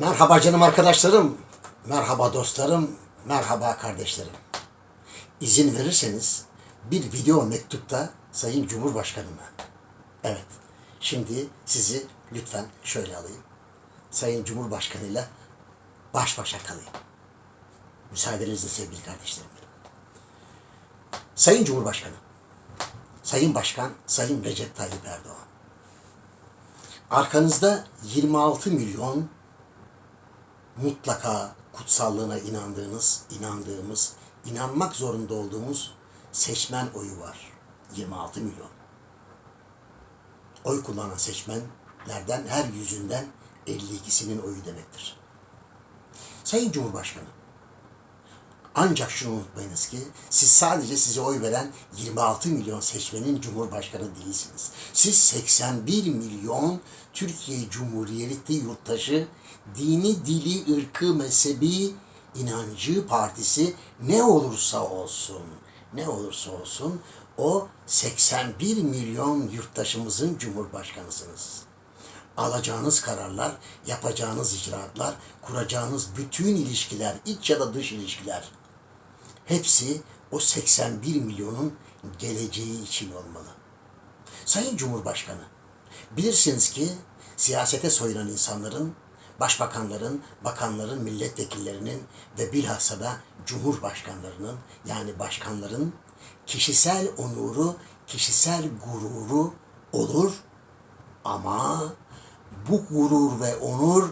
Merhaba canım arkadaşlarım, merhaba dostlarım, merhaba kardeşlerim. İzin verirseniz bir video mektupta Sayın Cumhurbaşkanıma. Evet, şimdi sizi lütfen şöyle alayım. Sayın Cumhurbaşkanıyla baş başa kalayım. Müsaadenizle sevgili kardeşlerim. Sayın Cumhurbaşkanı, Sayın Başkan, Sayın Recep Tayyip Erdoğan. Arkanızda 26 milyon mutlaka kutsallığına inandığınız, inandığımız, inanmak zorunda olduğumuz seçmen oyu var. 26 milyon. Oy kullanan seçmenlerden her yüzünden 52'sinin oyu demektir. Sayın Cumhurbaşkanı, ancak şunu unutmayınız ki siz sadece size oy veren 26 milyon seçmenin cumhurbaşkanı değilsiniz. Siz 81 milyon Türkiye Cumhuriyeti yurttaşı dini, dili, ırkı, mezhebi, inancı, partisi ne olursa olsun, ne olursa olsun o 81 milyon yurttaşımızın cumhurbaşkanısınız alacağınız kararlar, yapacağınız icraatlar, kuracağınız bütün ilişkiler, iç ya da dış ilişkiler hepsi o 81 milyonun geleceği için olmalı. Sayın Cumhurbaşkanı, bilirsiniz ki siyasete soyunan insanların, başbakanların, bakanların, milletvekillerinin ve bilhassa da cumhurbaşkanlarının yani başkanların kişisel onuru, kişisel gururu olur ama bu gurur ve onur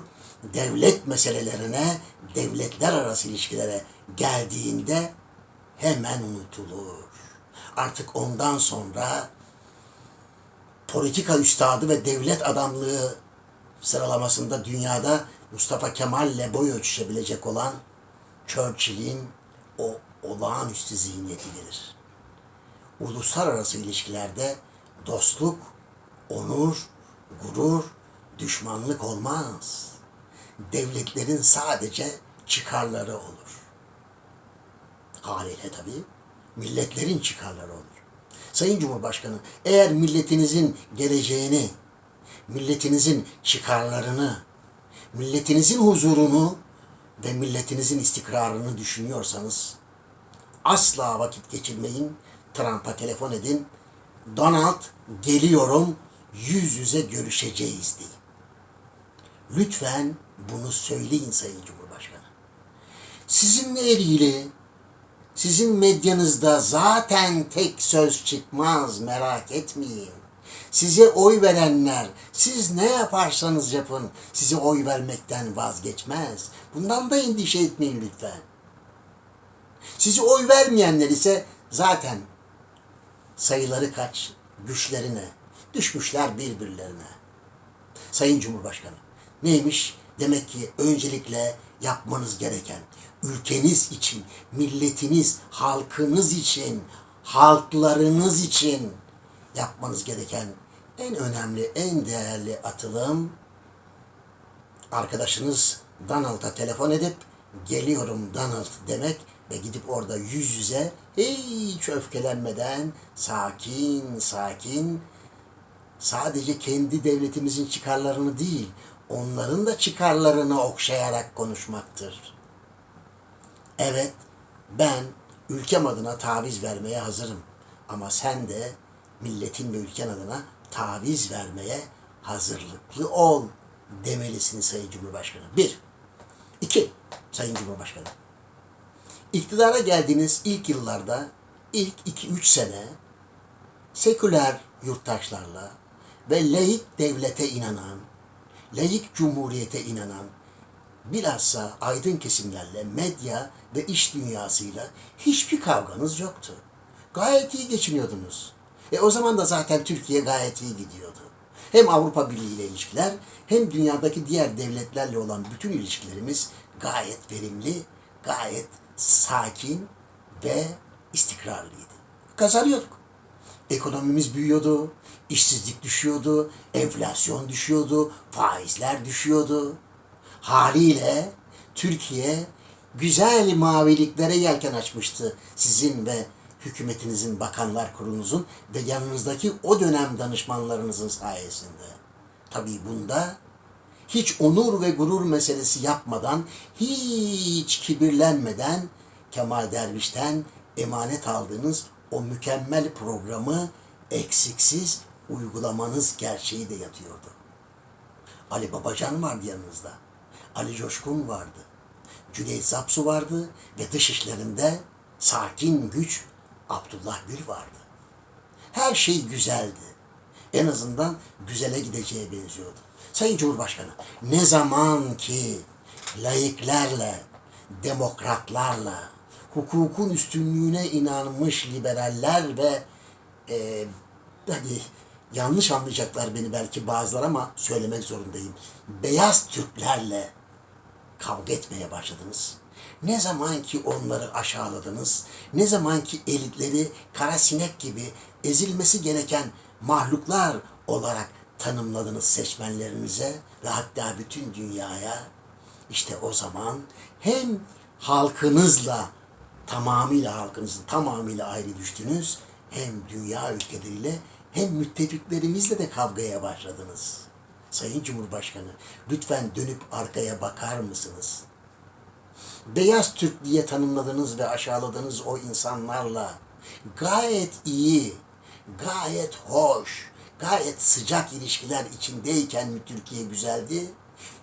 devlet meselelerine, devletler arası ilişkilere geldiğinde hemen unutulur. Artık ondan sonra politika üstadı ve devlet adamlığı sıralamasında dünyada Mustafa Kemal'le boy ölçüşebilecek olan Churchill'in o olağanüstü zihniyeti gelir. Uluslararası ilişkilerde dostluk, onur, gurur, düşmanlık olmaz. Devletlerin sadece çıkarları olur. Haliyle tabii milletlerin çıkarları olur. Sayın Cumhurbaşkanı, eğer milletinizin geleceğini, milletinizin çıkarlarını, milletinizin huzurunu ve milletinizin istikrarını düşünüyorsanız asla vakit geçirmeyin. Trump'a telefon edin. Donald geliyorum yüz yüze görüşeceğiz deyin. Lütfen bunu söyleyin Sayın Cumhurbaşkanı. Sizinle ilgili sizin medyanızda zaten tek söz çıkmaz merak etmeyin. Size oy verenler siz ne yaparsanız yapın size oy vermekten vazgeçmez. Bundan da endişe etmeyin lütfen. Sizi oy vermeyenler ise zaten sayıları kaç, güçlerine, düşmüşler birbirlerine. Sayın Cumhurbaşkanı, neymiş? Demek ki öncelikle yapmanız gereken ülkeniz için, milletiniz, halkınız için, halklarınız için yapmanız gereken en önemli, en değerli atılım arkadaşınız Donald'a telefon edip geliyorum Donald demek ve gidip orada yüz yüze hiç öfkelenmeden sakin sakin sadece kendi devletimizin çıkarlarını değil onların da çıkarlarını okşayarak konuşmaktır. Evet ben ülkem adına taviz vermeye hazırım ama sen de milletin ve ülken adına taviz vermeye hazırlıklı ol demelisin Sayın Cumhurbaşkanı. Bir. İki. Sayın Cumhurbaşkanı. İktidara geldiğiniz ilk yıllarda, ilk iki üç sene seküler yurttaşlarla ve laik devlete inanan, laik cumhuriyete inanan, bilhassa aydın kesimlerle, medya ve iş dünyasıyla hiçbir kavganız yoktu. Gayet iyi geçiniyordunuz. E o zaman da zaten Türkiye gayet iyi gidiyordu. Hem Avrupa Birliği ile ilişkiler hem dünyadaki diğer devletlerle olan bütün ilişkilerimiz gayet verimli, gayet sakin ve istikrarlıydı. Kazanıyorduk. Ekonomimiz büyüyordu, işsizlik düşüyordu, enflasyon düşüyordu, faizler düşüyordu. Haliyle Türkiye güzel maviliklere yelken açmıştı sizin ve hükümetinizin, bakanlar kurulunuzun ve yanınızdaki o dönem danışmanlarınızın sayesinde. Tabii bunda hiç onur ve gurur meselesi yapmadan, hiç kibirlenmeden Kemal Derviş'ten emanet aldığınız o mükemmel programı eksiksiz uygulamanız gerçeği de yatıyordu. Ali Babacan vardı yanınızda. Ali Coşkun vardı. Cüneyt Zapsu vardı ve dış işlerinde sakin güç Abdullah Gül vardı. Her şey güzeldi. En azından güzele gideceğe benziyordu. Sayın Cumhurbaşkanı, ne zaman ki laiklerle, demokratlarla, hukukun üstünlüğüne inanmış liberaller ve e, hani yanlış anlayacaklar beni belki bazıları ama söylemek zorundayım. Beyaz Türklerle kavga etmeye başladınız. Ne zaman ki onları aşağıladınız, ne zaman ki elitleri kara sinek gibi ezilmesi gereken mahluklar olarak tanımladınız seçmenlerinize ve hatta bütün dünyaya, işte o zaman hem halkınızla tamamıyla halkınızın tamamıyla ayrı düştünüz, hem dünya ülkeleriyle hem müttefiklerimizle de kavgaya başladınız. Sayın Cumhurbaşkanı, lütfen dönüp arkaya bakar mısınız? Beyaz Türk diye tanımladığınız ve aşağıladığınız o insanlarla gayet iyi, gayet hoş, gayet sıcak ilişkiler içindeyken mi Türkiye güzeldi?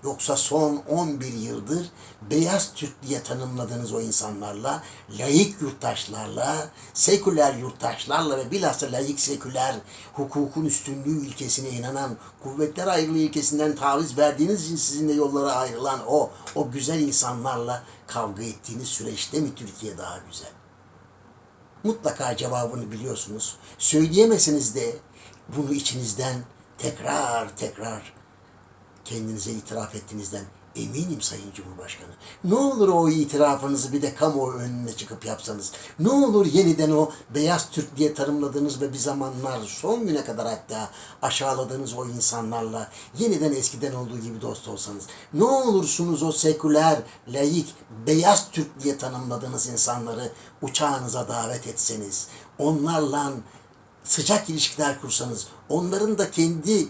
Yoksa son 11 yıldır beyaz Türk diye tanımladığınız o insanlarla, laik yurttaşlarla, seküler yurttaşlarla ve bilhassa laik seküler hukukun üstünlüğü ilkesine inanan, kuvvetler ayrılığı ilkesinden taviz verdiğiniz için sizinle yollara ayrılan o, o güzel insanlarla kavga ettiğiniz süreçte mi Türkiye daha güzel? Mutlaka cevabını biliyorsunuz. Söyleyemeseniz de bunu içinizden tekrar tekrar kendinize itiraf ettiğinizden eminim Sayın Cumhurbaşkanı. Ne olur o itirafınızı bir de kamuoyu önüne çıkıp yapsanız. Ne olur yeniden o beyaz Türk diye tanımladığınız ve bir zamanlar son güne kadar hatta aşağıladığınız o insanlarla yeniden eskiden olduğu gibi dost olsanız. Ne olursunuz o seküler, laik, beyaz Türk diye tanımladığınız insanları uçağınıza davet etseniz. Onlarla sıcak ilişkiler kursanız, onların da kendi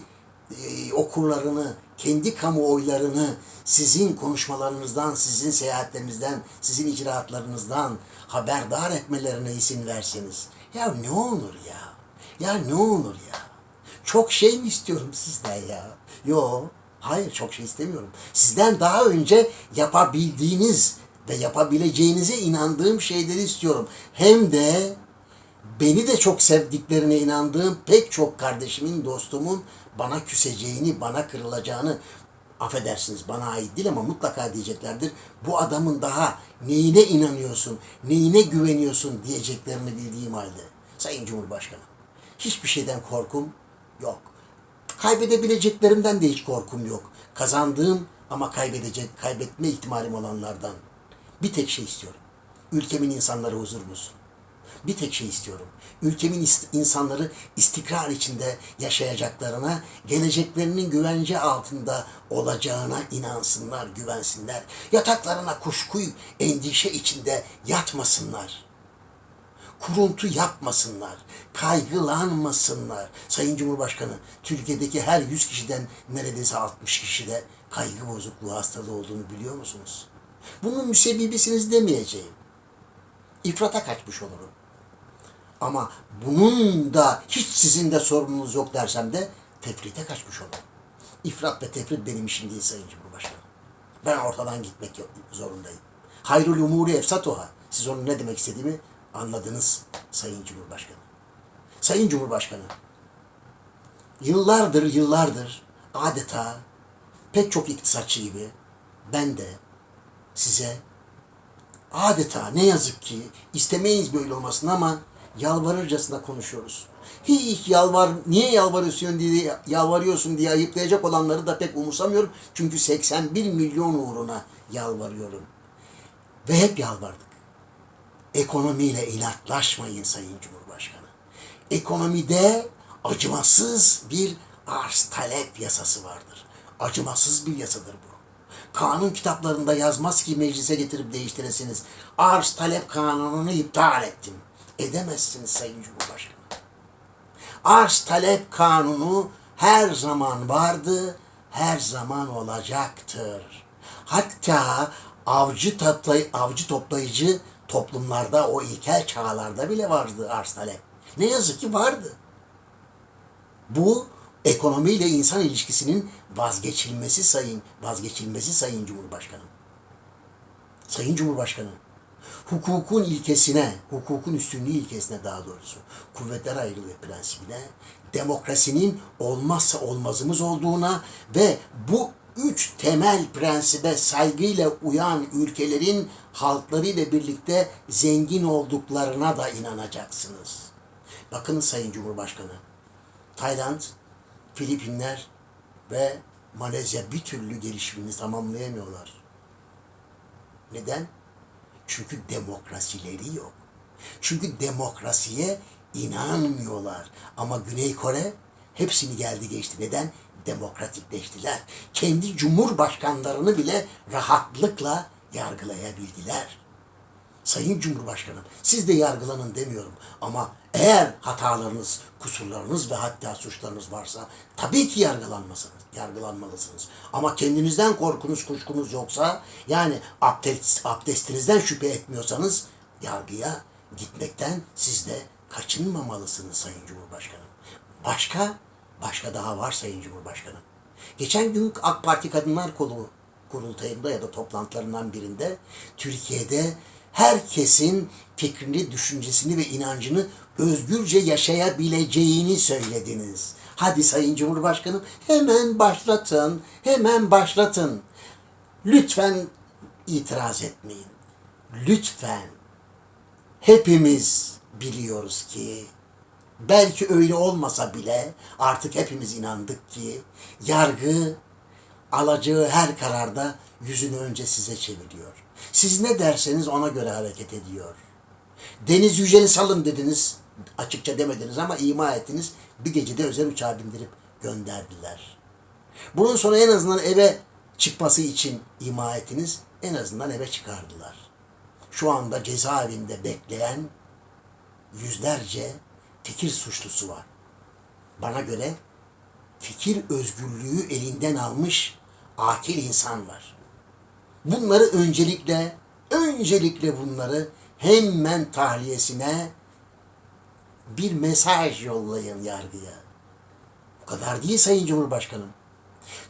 okurlarını, kendi kamuoylarını sizin konuşmalarınızdan, sizin seyahatlerinizden, sizin icraatlarınızdan haberdar etmelerine izin verseniz. Ya ne olur ya? Ya ne olur ya? Çok şey mi istiyorum sizden ya? Yo, hayır çok şey istemiyorum. Sizden daha önce yapabildiğiniz ve yapabileceğinize inandığım şeyleri istiyorum. Hem de beni de çok sevdiklerine inandığım pek çok kardeşimin, dostumun bana küseceğini, bana kırılacağını affedersiniz bana ait değil ama mutlaka diyeceklerdir. Bu adamın daha neyine inanıyorsun, neyine güveniyorsun diyeceklerini bildiğim halde. Sayın Cumhurbaşkanı, hiçbir şeyden korkum yok. Kaybedebileceklerimden de hiç korkum yok. Kazandığım ama kaybedecek, kaybetme ihtimalim olanlardan. Bir tek şey istiyorum. Ülkemin insanları huzur bulsun. Bir tek şey istiyorum. Ülkemin insanları istikrar içinde yaşayacaklarına, geleceklerinin güvence altında olacağına inansınlar, güvensinler. Yataklarına kuşku, endişe içinde yatmasınlar. Kuruntu yapmasınlar, kaygılanmasınlar. Sayın Cumhurbaşkanı, Türkiye'deki her 100 kişiden neredeyse 60 kişide kaygı bozukluğu hastalığı olduğunu biliyor musunuz? Bunun müsebbibisiniz demeyeceğim. İfrata kaçmış olurum. Ama bunun da hiç sizin de sorununuz yok dersem de tefrite kaçmış olurum. İfrat ve tefrit benim işim değil Sayın Cumhurbaşkanı. Ben ortadan gitmek zorundayım. Hayrul umuri efsatuha. Siz onun ne demek istediğimi anladınız Sayın Cumhurbaşkanı. Sayın Cumhurbaşkanı, yıllardır yıllardır adeta pek çok iktisatçı gibi ben de size adeta ne yazık ki istemeyiz böyle olmasını ama yalvarırcasına konuşuyoruz. Hiç yalvar, niye yalvarıyorsun diye yalvarıyorsun diye ayıplayacak olanları da pek umursamıyorum. Çünkü 81 milyon uğruna yalvarıyorum. Ve hep yalvardık. Ekonomiyle inatlaşmayın Sayın Cumhurbaşkanı. Ekonomide acımasız bir arz talep yasası vardır. Acımasız bir yasadır bu. Kanun kitaplarında yazmaz ki meclise getirip değiştiresiniz. Arz talep kanununu iptal ettim. Edemezsiniz Sayın Cumhurbaşkanı. Arz talep kanunu her zaman vardı, her zaman olacaktır. Hatta avcı toplay avcı toplayıcı toplumlarda o ilkel çağlarda bile vardı arz talep. Ne yazık ki vardı. Bu ekonomiyle insan ilişkisinin vazgeçilmesi sayın vazgeçilmesi sayın Cumhurbaşkanım. Sayın Cumhurbaşkanım, hukukun ilkesine, hukukun üstünlüğü ilkesine daha doğrusu, kuvvetler ayrılığı prensibine, demokrasinin olmazsa olmazımız olduğuna ve bu üç temel prensibe saygıyla uyan ülkelerin halklarıyla birlikte zengin olduklarına da inanacaksınız. Bakın Sayın Cumhurbaşkanı, Tayland, Filipinler ve Malezya bir türlü gelişimini tamamlayamıyorlar. Neden? Çünkü demokrasileri yok. Çünkü demokrasiye inanmıyorlar. Ama Güney Kore hepsini geldi geçti. Neden? Demokratikleştiler. Kendi cumhurbaşkanlarını bile rahatlıkla yargılayabildiler. Sayın Cumhurbaşkanım siz de yargılanın demiyorum ama eğer hatalarınız, kusurlarınız ve hatta suçlarınız varsa tabii ki yargılanmasınız, yargılanmalısınız. Ama kendinizden korkunuz, kuşkunuz yoksa yani abdest, abdestinizden şüphe etmiyorsanız yargıya gitmekten siz de kaçınmamalısınız Sayın Cumhurbaşkanım. Başka, başka daha var Sayın Cumhurbaşkanım. Geçen gün AK Parti Kadınlar Kolu kurultayında ya da toplantılarından birinde Türkiye'de herkesin fikrini, düşüncesini ve inancını özgürce yaşayabileceğini söylediniz. Hadi Sayın Cumhurbaşkanım hemen başlatın, hemen başlatın. Lütfen itiraz etmeyin. Lütfen. Hepimiz biliyoruz ki belki öyle olmasa bile artık hepimiz inandık ki yargı alacağı her kararda yüzünü önce size çeviriyor. Siz ne derseniz ona göre hareket ediyor. Deniz Yücel'i salın dediniz. Açıkça demediniz ama ima ettiniz. Bir gecede özel uçağa bindirip gönderdiler. Bunun sonra en azından eve çıkması için ima ettiniz. En azından eve çıkardılar. Şu anda cezaevinde bekleyen yüzlerce fikir suçlusu var. Bana göre fikir özgürlüğü elinden almış akil insan var. Bunları öncelikle öncelikle bunları hemen tahliyesine bir mesaj yollayın yargıya. Bu kadar değil Sayın Cumhurbaşkanım.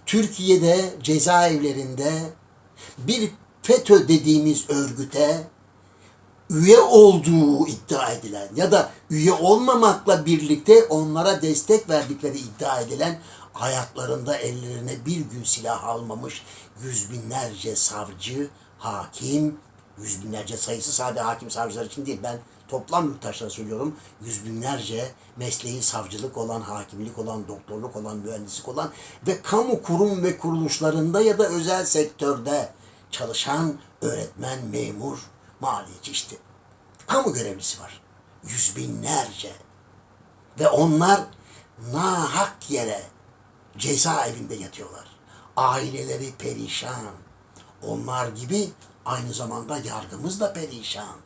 Türkiye'de cezaevlerinde bir FETÖ dediğimiz örgüte üye olduğu iddia edilen ya da üye olmamakla birlikte onlara destek verdikleri iddia edilen hayatlarında ellerine bir gün silah almamış yüz binlerce savcı, hakim, yüz binlerce sayısı sadece hakim savcılar için değil ben toplam yurttaşlara söylüyorum yüz binlerce mesleği savcılık olan, hakimlik olan, doktorluk olan, mühendislik olan ve kamu kurum ve kuruluşlarında ya da özel sektörde çalışan öğretmen, memur, maliyeci işte kamu görevlisi var. Yüz binlerce. Ve onlar nahak yere cezaevinde yatıyorlar. Aileleri perişan. Onlar gibi aynı zamanda yargımız da perişan.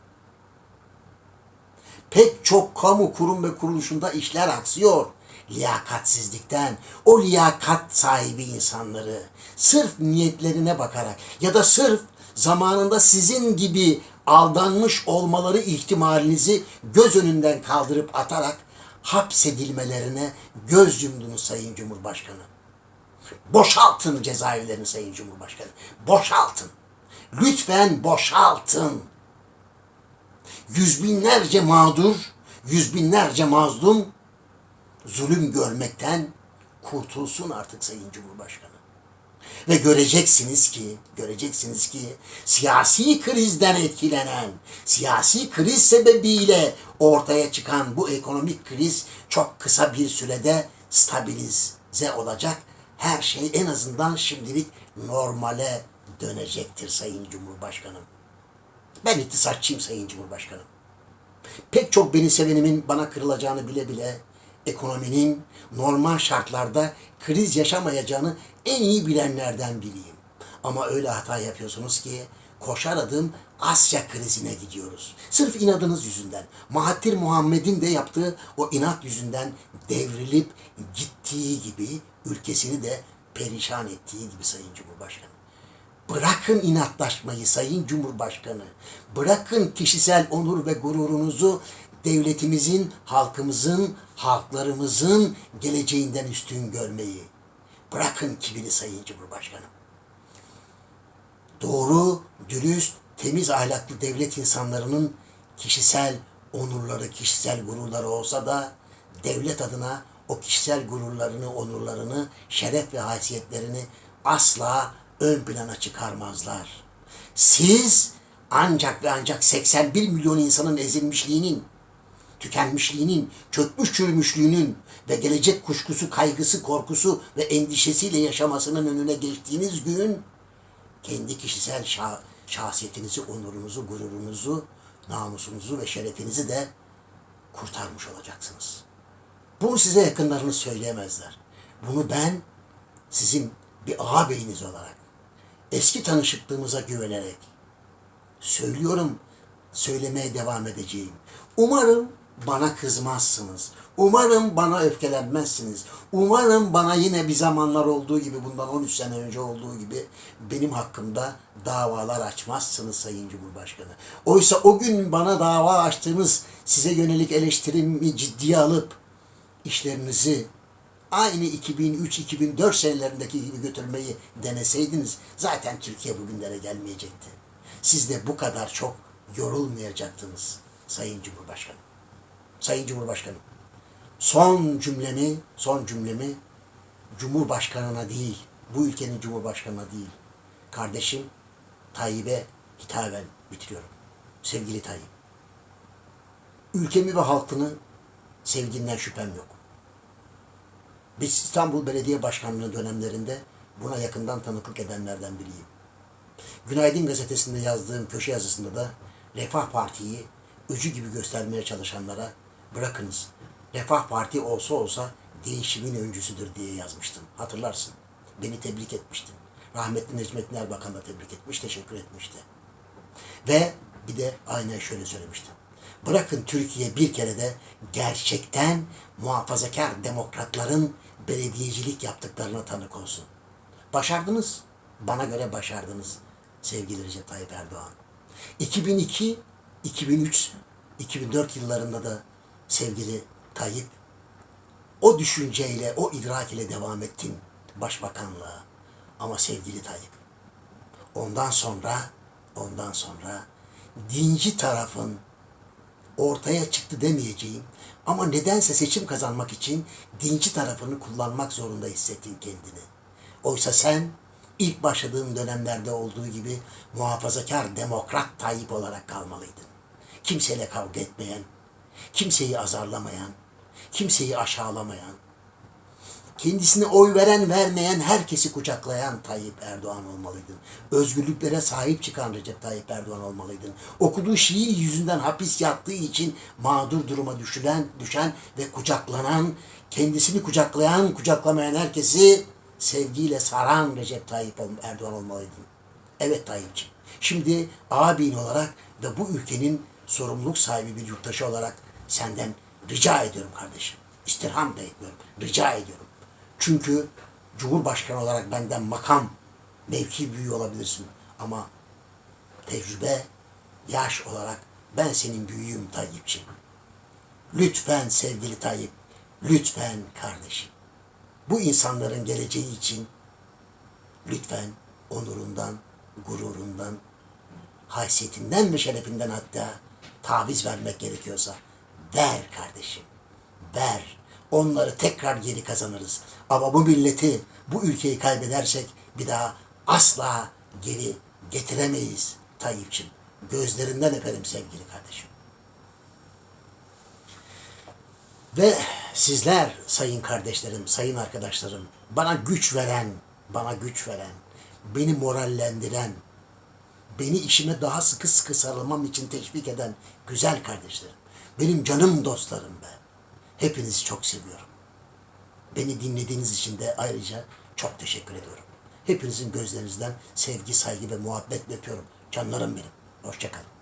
Pek çok kamu kurum ve kuruluşunda işler aksıyor. Liyakatsizlikten, o liyakat sahibi insanları sırf niyetlerine bakarak ya da sırf zamanında sizin gibi aldanmış olmaları ihtimalinizi göz önünden kaldırıp atarak hapsedilmelerine göz yumdunuz Sayın Cumhurbaşkanı. Boşaltın cezaevlerini Sayın Cumhurbaşkanı. Boşaltın. Lütfen boşaltın. Yüz binlerce mağdur, yüz binlerce mazlum zulüm görmekten kurtulsun artık Sayın Cumhurbaşkanı. Ve göreceksiniz ki, göreceksiniz ki siyasi krizden etkilenen, siyasi kriz sebebiyle ortaya çıkan bu ekonomik kriz çok kısa bir sürede stabilize olacak. Her şey en azından şimdilik normale dönecektir Sayın Cumhurbaşkanım. Ben iktisatçıyım Sayın Cumhurbaşkanım. Pek çok beni sevenimin bana kırılacağını bile bile ekonominin normal şartlarda kriz yaşamayacağını en iyi bilenlerden biriyim. Ama öyle hata yapıyorsunuz ki koşar adım Asya krizine gidiyoruz. Sırf inadınız yüzünden. Mahathir Muhammed'in de yaptığı o inat yüzünden devrilip gittiği gibi ülkesini de perişan ettiği gibi Sayın Cumhurbaşkanı. Bırakın inatlaşmayı Sayın Cumhurbaşkanı. Bırakın kişisel onur ve gururunuzu devletimizin, halkımızın, halklarımızın geleceğinden üstün görmeyi. Bırakın kibiri Sayın Cumhurbaşkanım. Doğru, dürüst, temiz ahlaklı devlet insanlarının kişisel onurları, kişisel gururları olsa da devlet adına o kişisel gururlarını, onurlarını, şeref ve haysiyetlerini asla ön plana çıkarmazlar. Siz ancak ve ancak 81 milyon insanın ezilmişliğinin, tükenmişliğinin, çökmüş çürümüşlüğünün ve gelecek kuşkusu, kaygısı, korkusu ve endişesiyle yaşamasının önüne geçtiğiniz gün kendi kişisel şah- şahsiyetinizi, onurunuzu, gururunuzu, namusunuzu ve şerefinizi de kurtarmış olacaksınız. Bunu size yakınlarınız söyleyemezler. Bunu ben sizin bir ağabeyiniz olarak, eski tanışıklığımıza güvenerek söylüyorum, söylemeye devam edeceğim. Umarım bana kızmazsınız. Umarım bana öfkelenmezsiniz. Umarım bana yine bir zamanlar olduğu gibi, bundan 13 sene önce olduğu gibi benim hakkımda davalar açmazsınız Sayın Cumhurbaşkanı. Oysa o gün bana dava açtığınız size yönelik eleştirimi ciddiye alıp işlerinizi aynı 2003-2004 senelerindeki gibi götürmeyi deneseydiniz zaten Türkiye bugünlere gelmeyecekti. Siz de bu kadar çok yorulmayacaktınız Sayın Cumhurbaşkanım. Sayın Cumhurbaşkanım, son cümlemi, son cümlemi Cumhurbaşkanına değil, bu ülkenin Cumhurbaşkanına değil, kardeşim Tayyip'e hitaben bitiriyorum. Sevgili Tayyip, ülkemi ve halkını sevginden şüphem yok. Biz İstanbul Belediye Başkanlığı dönemlerinde buna yakından tanıklık edenlerden biriyim. Günaydın gazetesinde yazdığım köşe yazısında da Refah Parti'yi öcü gibi göstermeye çalışanlara bırakınız. Refah Parti olsa olsa değişimin öncüsüdür diye yazmıştım. Hatırlarsın. Beni tebrik etmiştin. Rahmetli Necmettin Erbakan da tebrik etmiş, teşekkür etmişti. Ve bir de aynen şöyle söylemiştim. Bırakın Türkiye bir kere de gerçekten muhafazakar demokratların belediyecilik yaptıklarına tanık olsun. Başardınız. Bana göre başardınız sevgili Recep Tayyip Erdoğan. 2002, 2003, 2004 yıllarında da sevgili Tayyip o düşünceyle, o idrak ile devam ettin başbakanlığa. Ama sevgili Tayyip, ondan sonra, ondan sonra dinci tarafın ortaya çıktı demeyeceğim. Ama nedense seçim kazanmak için dinci tarafını kullanmak zorunda hissettin kendini. Oysa sen ilk başladığın dönemlerde olduğu gibi muhafazakar demokrat Tayyip olarak kalmalıydın. Kimseyle kavga etmeyen, kimseyi azarlamayan, kimseyi aşağılamayan, kendisine oy veren vermeyen herkesi kucaklayan Tayyip Erdoğan olmalıydın. Özgürlüklere sahip çıkan Recep Tayyip Erdoğan olmalıydın. Okuduğu şiir yüzünden hapis yattığı için mağdur duruma düşülen, düşen ve kucaklanan, kendisini kucaklayan, kucaklamayan herkesi sevgiyle saran Recep Tayyip Erdoğan olmalıydın. Evet Tayyip'ciğim. Şimdi abin olarak ve bu ülkenin sorumluluk sahibi bir yurttaşı olarak senden rica ediyorum kardeşim. İstirham da etmiyorum. Rica ediyorum. Çünkü Cumhurbaşkanı olarak benden makam, mevki büyüğü olabilirsin. Ama tecrübe, yaş olarak ben senin büyüğüm Tayyip'ciğim. Lütfen sevgili Tayyip, lütfen kardeşim. Bu insanların geleceği için lütfen onurundan, gururundan, haysiyetinden ve şerefinden hatta taviz vermek gerekiyorsa ver kardeşim. Ver. Onları tekrar geri kazanırız. Ama bu milleti, bu ülkeyi kaybedersek bir daha asla geri getiremeyiz Tayyip'ciğim. Gözlerinden öperim sevgili kardeşim. Ve sizler sayın kardeşlerim, sayın arkadaşlarım, bana güç veren, bana güç veren, beni morallendiren, beni işime daha sıkı sıkı sarılmam için teşvik eden güzel kardeşlerim, benim canım dostlarım be. Hepinizi çok seviyorum. Beni dinlediğiniz için de ayrıca çok teşekkür ediyorum. Hepinizin gözlerinizden sevgi, saygı ve muhabbetle öpüyorum. Canlarım benim. Hoşçakalın.